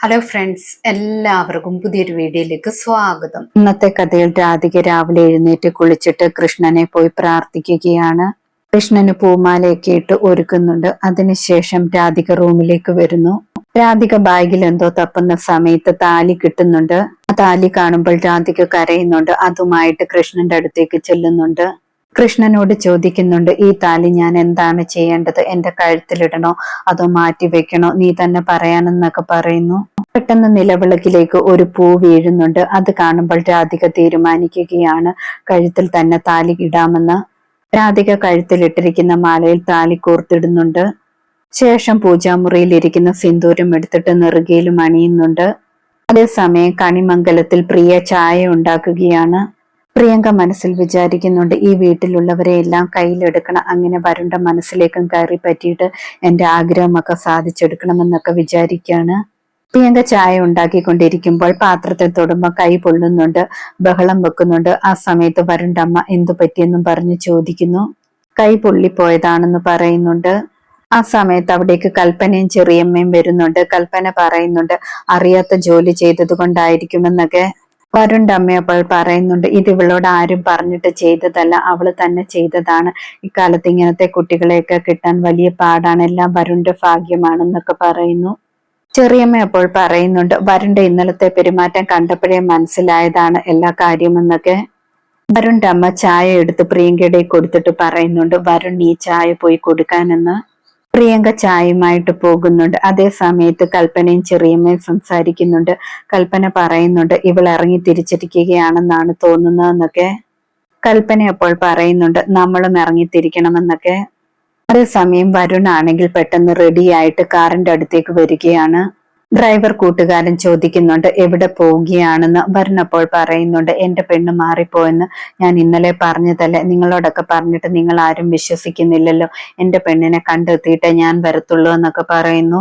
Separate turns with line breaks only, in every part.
Hello friends എല്ലാവർക്കും പുതിയൊരു വീഡിയോയിലേക്ക് സ്വാഗതം.
ഇന്നത്തെ കഥയിൽ രാധിക രാവിലെ എഴുന്നേറ്റ് കുളിച്ചിട്ട് കൃഷ്ണനെ പോയി പ്രാർത്ഥിക്കുകയാണ്. കൃഷ്ണന് പൂമാലയൊക്കെ ഇട്ട് ഒരുക്കുന്നുണ്ട്. അതിനുശേഷം രാധിക റൂമിലേക്ക് വരുന്നു. രാധിക ബാഗിൽ എന്തോ തപ്പുന്ന സമയത്ത് താലി കിട്ടുന്നുണ്ട്. ആ താലി കാണുമ്പോൾ രാധിക കരയുന്നുണ്ട്. അതുമായിട്ട് കൃഷ്ണന്റെ അടുത്തേക്ക് ചെല്ലുന്നുണ്ട്. കൃഷ്ണനോട് ചോദിക്കുന്നുണ്ട് ഈ താലി ഞാൻ എന്താണ് ചെയ്യേണ്ടത്? എന്റെ കഴുത്തിലിടണോ? അതോ മാറ്റി വെക്കണോ? നീ തന്നെ പറയാനെന്നൊക്കെ പറയുന്നു. പെട്ടെന്ന് നിലവിളക്കിലേക്ക് ഒരു പൂ വീഴുന്നുണ്ട്. അത് കാണുമ്പോൾ രാധിക തീരുമാനിക്കുകയാണ് കഴുത്തിൽ തന്നെ താലി ഇടാമെന്ന്. രാധിക കഴുത്തിലിട്ടിരിക്കുന്ന മാലയിൽ താലി കോർത്തിടുന്നുണ്ട്. ശേഷം പൂജാമുറിയിൽ ഇരിക്കുന്ന സിന്ദൂരം എടുത്തിട്ട് നെറുകയിലും അണിയുന്നുണ്ട്. അതേസമയം കണിമംഗലത്തിൽ പ്രിയ ചായ ഉണ്ടാക്കുകയാണ്. പ്രിയങ്ക മനസ്സിൽ വിചാരിക്കുന്നുണ്ട് ഈ വീട്ടിലുള്ളവരെ എല്ലാം കയ്യിലെടുക്കണം അങ്ങനെ വരുണ്ട മനസ്സിലേക്കും കയറി പറ്റിയിട്ട് എന്റെ ആഗ്രഹമൊക്കെ സാധിച്ചെടുക്കണമെന്നൊക്കെ വിചാരിക്കുകയാണ് പ്രിയങ്ക ചായ ഉണ്ടാക്കിക്കൊണ്ടിരിക്കുമ്പോൾ പാത്രത്തെ തൊടുമ്പോൾ കൈ പൊള്ളുന്നുണ്ട് ബഹളം വെക്കുന്നുണ്ട്. ആ സമയത്ത് വരുണ്ടമ്മ എന്തു പറ്റിയെന്നും പറഞ്ഞ് ചോദിക്കുന്നു. കൈ പൊള്ളിപ്പോയതാണെന്ന് പറയുന്നുണ്ട്. ആ സമയത്ത് അവിടേക്ക് കൽപ്പനയും ചെറിയമ്മയും വരുന്നുണ്ട്. കൽപ്പന പറയുന്നുണ്ട് അറിയാത്ത ജോലി ചെയ്തത് കൊണ്ടായിരിക്കുമെന്നൊക്കെ വരുണ്ട് അമ്മയപ്പോൾ പറയുന്നുണ്ട് ഇത് ഇവളോട് ആരും പറഞ്ഞിട്ട് ചെയ്തതല്ല അവൾ തന്നെ ചെയ്തതാണ്. ഇക്കാലത്ത് ഇങ്ങനത്തെ കുട്ടികളെയൊക്കെ കിട്ടാൻ വലിയ പാടാണ് എല്ലാം വരുണ്ട ഭാഗ്യമാണെന്നൊക്കെ പറയുന്നു. ചെറിയമ്മ അപ്പോൾ പറയുന്നുണ്ട് വരുണ്ട ഇന്നലത്തെ പെരുമാറ്റം കണ്ടപ്പോഴേ മനസ്സിലായതാണ് എല്ലാ കാര്യമെന്നൊക്കെ. വരുണ്ട അമ്മ ചായ എടുത്ത് പ്രിയങ്കയുടെ കൊടുത്തിട്ട് പറയുന്നുണ്ട് വരുൺ ഈ ചായ പോയി കൊടുക്കാനെന്ന്. പ്രിയങ്ക ചായയുമായിട്ട് പോകുന്നുണ്ട്. അതേ സമയത്ത് കൽപ്പനയും ചെറിയമ്മയും സംസാരിക്കുന്നുണ്ട്. കൽപ്പന പറയുന്നുണ്ട് ഇവൾ ഇറങ്ങി തിരിച്ചിരിക്കുകയാണെന്നാണ് തോന്നുന്നതെന്നൊക്കെ. കൽപ്പന അപ്പോൾ പറയുന്നുണ്ട് നമ്മളും ഇറങ്ങി തിരിക്കണമെന്നൊക്കെ അതേസമയം വരുണാണെങ്കിൽ പെട്ടെന്ന് റെഡിയായിട്ട് കാറിന്റെ അടുത്തേക്ക് വരികയാണ്. ഡ്രൈവർ കൂട്ടുകാരൻ ചോദിക്കുന്നുണ്ട് എവിടെ പോവുകയാണെന്ന്? വരുന്നപ്പോൾ പറയുന്നുണ്ട് എന്റെ പെണ്ണ് മാറിപ്പോയെന്ന് ഞാൻ ഇന്നലെ പറഞ്ഞതല്ലേ? നിങ്ങളോടൊക്കെ പറഞ്ഞിട്ട് നിങ്ങൾ ആരും വിശ്വസിക്കുന്നില്ലല്ലോ. എന്റെ പെണ്ണിനെ കണ്ടെത്തിയിട്ടേ ഞാൻ വരത്തുള്ളൂ എന്നൊക്കെ പറയുന്നു.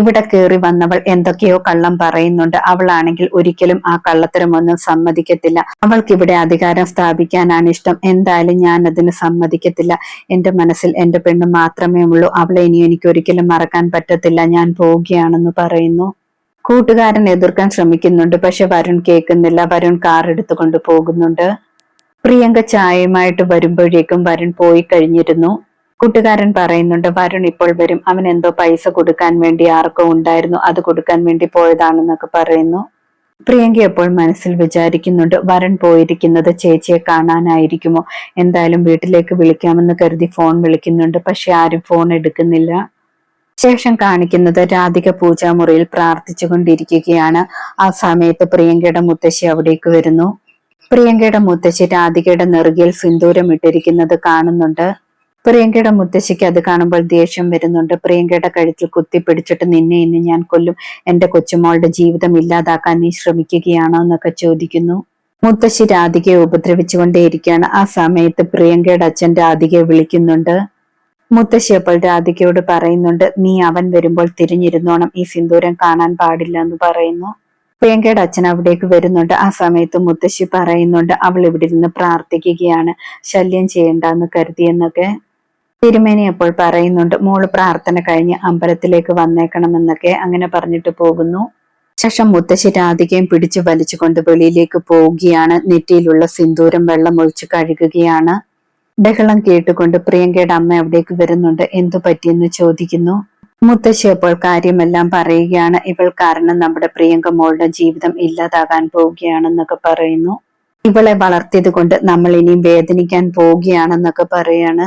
ഇവിടെ കയറി വന്നവൾ എന്തൊക്കെയോ കള്ളം പറയുന്നുണ്ട്. അവളാണെങ്കിൽ ഒരിക്കലും ആ കള്ളത്തരമൊന്നും സമ്മതിക്കത്തില്ല. അവൾക്ക് ഇവിടെ അധികാരം സ്ഥാപിക്കാനാണ് ഇഷ്ടം. എന്തായാലും ഞാൻ അതിന് സമ്മതിക്കത്തില്ല. എന്റെ മനസ്സിൽ എന്റെ പെണ്ണ് മാത്രമേ ഉള്ളൂ. അവളെ ഇനി എനിക്ക് ഒരിക്കലും മറക്കാൻ പറ്റത്തില്ല. ഞാൻ പോവുകയാണെന്ന് പറയുന്നു. കൂട്ടുകാരൻ എതിർക്കാൻ ശ്രമിക്കുന്നുണ്ട്. പക്ഷെ വരുൺ കേൾക്കുന്നില്ല. വരുൺ കാർ എടുത്തുകൊണ്ട് പോകുന്നുണ്ട് പ്രിയങ്ക ചായയുമായിട്ട് വരുമ്പോഴേക്കും വരുൺ പോയി കഴിഞ്ഞിരുന്നു. കൂട്ടുകാരൻ പറയുന്നുണ്ട് വരുൺ ഇപ്പോൾ വരും. അവൻ എന്തോ പൈസ കൊടുക്കാൻ വേണ്ടി ആർക്കോ ഉണ്ടായിരുന്നു. അത് കൊടുക്കാൻ വേണ്ടി പോയതാണെന്നൊക്കെ പറയുന്നു. പ്രിയങ്ക എപ്പോൾ മനസ്സിൽ വിചാരിക്കുന്നുണ്ട് വരൺ പോയിരിക്കുന്നത് ചേച്ചിയെ കാണാനായിരിക്കുമോ? എന്തായാലും വീട്ടിലേക്ക് വിളിക്കാമെന്ന് കരുതി ഫോൺ വിളിക്കുന്നുണ്ട് പക്ഷെ ആരും ഫോൺ എടുക്കുന്നില്ല. ശേഷം കാണിക്കുന്നത് രാധിക പൂജാമുറിയിൽ പ്രാർത്ഥിച്ചുകൊണ്ടിരിക്കുകയാണ് ആ സമയത്ത് പ്രിയങ്കയുടെ മുത്തശ്ശി അവിടേക്ക് വരുന്നു. പ്രിയങ്കയുടെ മുത്തശ്ശി രാധികയുടെ നെറുകയിൽ സിന്ദൂരം ഇട്ടിരിക്കുന്നത് കാണുന്നുണ്ട്. പ്രിയങ്കയുടെ മുത്തശ്ശിക്ക് അത് കാണുമ്പോൾ ദേഷ്യം വരുന്നുണ്ട്. പ്രിയങ്കയുടെ കഴുത്തിൽ കുത്തി പിടിച്ചിട്ട് നിന്നെ ഇന്ന് ഞാൻ കൊല്ലും. എന്റെ കൊച്ചുമോളുടെ ജീവിതം ഇല്ലാതാക്കാൻ നീ ശ്രമിക്കുകയാണോ? എന്നൊക്കെ ചോദിക്കുന്നു. മുത്തശ്ശി രാധികയെ ഉപദ്രവിച്ചുകൊണ്ടേയിരിക്കുകയാണ്. ആ സമയത്ത് പ്രിയങ്കയുടെ അച്ഛൻ രാധികയെ വിളിക്കുന്നുണ്ട്. മുത്തശ്ശി അപ്പോൾ രാധികയോട് പറയുന്നുണ്ട് നീ അവൻ വരുമ്പോൾ തിരിഞ്ഞിരുന്നോണം. ഈ സിന്ദൂരം കാണാൻ പാടില്ല എന്ന് പറയുന്നു. പ്രിയങ്കയുടെ അച്ഛൻ അവിടേക്ക് വരുന്നുണ്ട്. ആ സമയത്ത് മുത്തശ്ശി പറയുന്നുണ്ട് അവൾ ഇവിടെ നിന്ന് പ്രാർത്ഥിക്കുകയാണ്. ശല്യം ചെയ്യണ്ടെന്ന് കരുതിയെന്നൊക്കെ തിരുമേനി അപ്പോൾ പറയുന്നുണ്ട് മോൾ പ്രാർത്ഥന കഴിഞ്ഞ് അമ്പലത്തിലേക്ക് വന്നേക്കണമെന്നൊക്കെ അങ്ങനെ പറഞ്ഞിട്ട് പോകുന്നു. ശേഷം മുത്തശ്ശി രാധികയും പിടിച്ചു വലിച്ചുകൊണ്ട് വെളിയിലേക്ക് പോവുകയാണ്. നെറ്റിയിലുള്ള സിന്ദൂരം വെള്ളം ഒഴിച്ച് കഴുകുകയാണ്. ബഹളം കേട്ടുകൊണ്ട് പ്രിയങ്കയുടെ അമ്മ അവിടേക്ക് വരുന്നുണ്ട്. എന്തു പറ്റിയെന്ന് ചോദിക്കുന്നു? മുത്തശ്ശി അപ്പോൾ കാര്യമെല്ലാം പറയുകയാണ്. ഇവൾ കാരണം നമ്മുടെ പ്രിയങ്ക മോളുടെ ജീവിതം ഇല്ലാതാകാൻ പോവുകയാണെന്നൊക്കെ പറയുന്നു. ഇവളെ വളർത്തിയത് കൊണ്ട് നമ്മൾ ഇനിയും വേദനിക്കാൻ പോവുകയാണെന്നൊക്കെ പറയാണ്.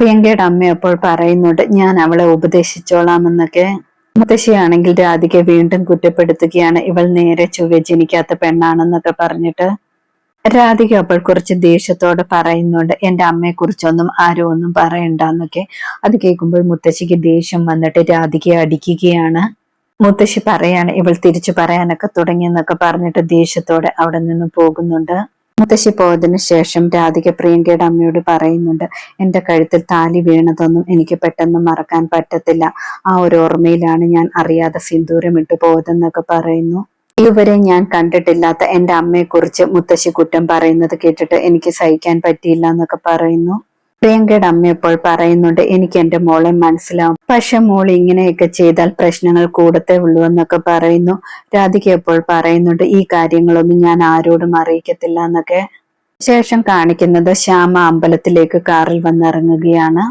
പ്രിയങ്കയുടെ അമ്മ അപ്പോൾ പറയുന്നുണ്ട് ഞാൻ അവളെ ഉപദേശിച്ചോളാം എന്നൊക്കെ മുത്തശ്ശിയാണെങ്കിൽ രാധിക വീണ്ടും കുറ്റപ്പെടുത്തുകയാണ്. ഇവൾ നേരെ ചൊവ്വ ജനിക്കാത്ത പെണ്ണാണെന്നൊക്കെ പറഞ്ഞിട്ട്. രാധിക അപ്പോൾ കുറച്ച് ദേഷ്യത്തോടെ പറയുന്നുണ്ട് എന്റെ അമ്മയെ കുറിച്ചൊന്നും ആരും ഒന്നും പറയണ്ടെന്നൊക്കെ. അത് കേൾക്കുമ്പോൾ മുത്തശ്ശിക്ക് ദേഷ്യം വന്നിട്ട് രാധികയെ അടിക്കുകയാണ്. മുത്തശ്ശി പറയാണ് ഇവൾ തിരിച്ചു പറയാനൊക്കെ തുടങ്ങിയെന്നൊക്കെ പറഞ്ഞിട്ട് ദേഷ്യത്തോടെ അവിടെ നിന്ന് പോകുന്നുണ്ട്. മുത്തശ്ശി പോയതിനു ശേഷം രാധിക പ്രിയങ്കയുടെ അമ്മയോട് പറയുന്നുണ്ട് എന്റെ കഴുത്തിൽ താലി വീണതൊന്നും എനിക്ക് പെട്ടെന്ന് മറക്കാൻ പറ്റത്തില്ല. ആ ഒരു ഓർമ്മയിലാണ് ഞാൻ അറിയാതെ സിന്ദൂരം ഇട്ടു പോയതെന്നൊക്കെ പറയുന്നു. ഇതുവരെ ഞാൻ കണ്ടിട്ടില്ലാത്ത എന്റെ അമ്മയെക്കുറിച്ച് മുത്തശ്ശി കുറ്റം പറയുന്നത് കേട്ടിട്ട് എനിക്ക് സഹിക്കാൻ പറ്റിയില്ല എന്നൊക്കെ പറയുന്നു. പ്രിയങ്കയുടെ അമ്മ ഇപ്പോൾ പറയുന്നുണ്ട് എനിക്ക് എന്റെ മോളെ മനസ്സിലാവും. പക്ഷെ മോൾ ഇങ്ങനെയൊക്കെ ചെയ്താൽ പ്രശ്നങ്ങൾ കൂടത്തേ ഉള്ളൂ എന്നൊക്കെ പറയുന്നു. രാധിക ഇപ്പോൾ പറയുന്നുണ്ട് ഈ കാര്യങ്ങളൊന്നും ഞാൻ ആരോടും അറിയിക്കത്തില്ല എന്നൊക്കെ. ശേഷം കാണിക്കുന്നത് ശ്യാമ അമ്പലത്തിലേക്ക് കാറിൽ വന്നിറങ്ങുകയാണ്.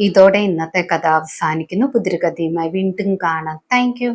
ഇതോടെ ഇന്നത്തെ കഥ അവസാനിക്കുന്നു. പുതിരി കഥയുമായി വീണ്ടും കാണാം. താങ്ക്